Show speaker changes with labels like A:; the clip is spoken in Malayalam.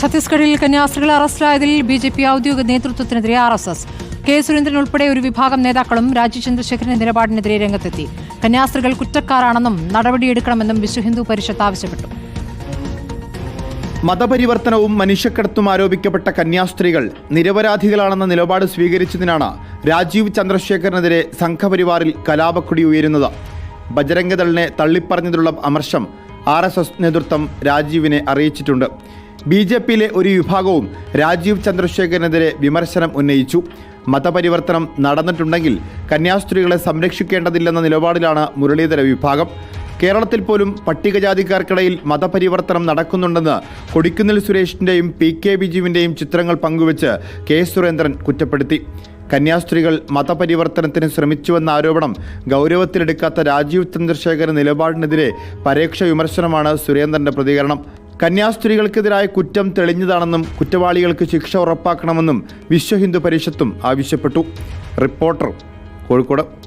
A: ഛത്തീസ്ഗഡിൽ കന്യാസ്ത്രീകൾ അറസ്റ്റിലായതിൽ ബി ജെ പി ഔദ്യോഗിക നേതൃത്വത്തിനെതിരെ R S S. K Surendran ഉൾപ്പെടെ ഒരു വിഭാഗം നേതാക്കളും രാജീവ് ചന്ദ്രശേഖരന്റെ നിലപാടിനെതിരെ രംഗത്തെത്തി. കന്യാസ്ത്രീകൾ കുറ്റക്കാരാണെന്നും നടപടിയെടുക്കണമെന്നും വിശ്വ ഹിന്ദു പരിഷത്ത് ആവശ്യപ്പെട്ടു.
B: മതപരിവർത്തനവും മനുഷ്യക്കടത്തും ആരോപിക്കപ്പെട്ട കന്യാസ്ത്രീകൾ നിരപരാധികളാണെന്ന നിലപാട് സ്വീകരിച്ചതിനാണ് രാജീവ് ചന്ദ്രശേഖരനെതിരെ സംഘപരിവാറിൽ കലാപക്കുടി ഉയരുന്നത്. ബജരംഗദളിനെ തള്ളിപ്പറഞ്ഞതിലുള്ള അമർഷം ആർ എസ് എസ് നേതൃത്വം രാജീവിനെ അറിയിച്ചിട്ടുണ്ട്. ബി ജെ പിയിലെ ഒരു വിഭാഗവും രാജീവ് ചന്ദ്രശേഖരനെതിരെ വിമർശനം ഉന്നയിച്ചു. മതപരിവർത്തനം നടന്നിട്ടുണ്ടെങ്കിൽ കന്യാസ്ത്രീകളെ സംരക്ഷിക്കേണ്ടതില്ലെന്ന നിലപാടിലാണ് മുരളീധര വിഭാഗം. കേരളത്തിൽ പോലും പട്ടികജാതിക്കാർക്കിടയിൽ മതപരിവർത്തനം നടക്കുന്നുണ്ടെന്ന് കൊടിക്കുന്നിൽ സുരേഷിന്റെയും പി കെ ബിജുവിന്റെയും ചിത്രങ്ങൾ പങ്കുവച്ച് കെ സുരേന്ദ്രൻ കുറ്റപ്പെടുത്തി. കന്യാസ്ത്രീകൾ മതപരിവർത്തനത്തിന് ശ്രമിച്ചുവെന്ന ആരോപണം ഗൗരവത്തിലെടുക്കാത്ത രാജീവ് ചന്ദ്രശേഖരൻ നിലപാടിനെതിരെ പരോക്ഷ വിമർശനമാണ് സുരേന്ദ്രന്റെ പ്രതികരണം. കന്യാസ്ത്രീകൾക്കെതിരായ കുറ്റം തെളിഞ്ഞതാണെന്നും കുറ്റവാളികൾക്ക് ശിക്ഷ ഉറപ്പാക്കണമെന്നും വിശ്വ ഹിന്ദു പരിഷത്തും ആവശ്യപ്പെട്ടു. റിപ്പോർട്ടർ കോഴിക്കോട്.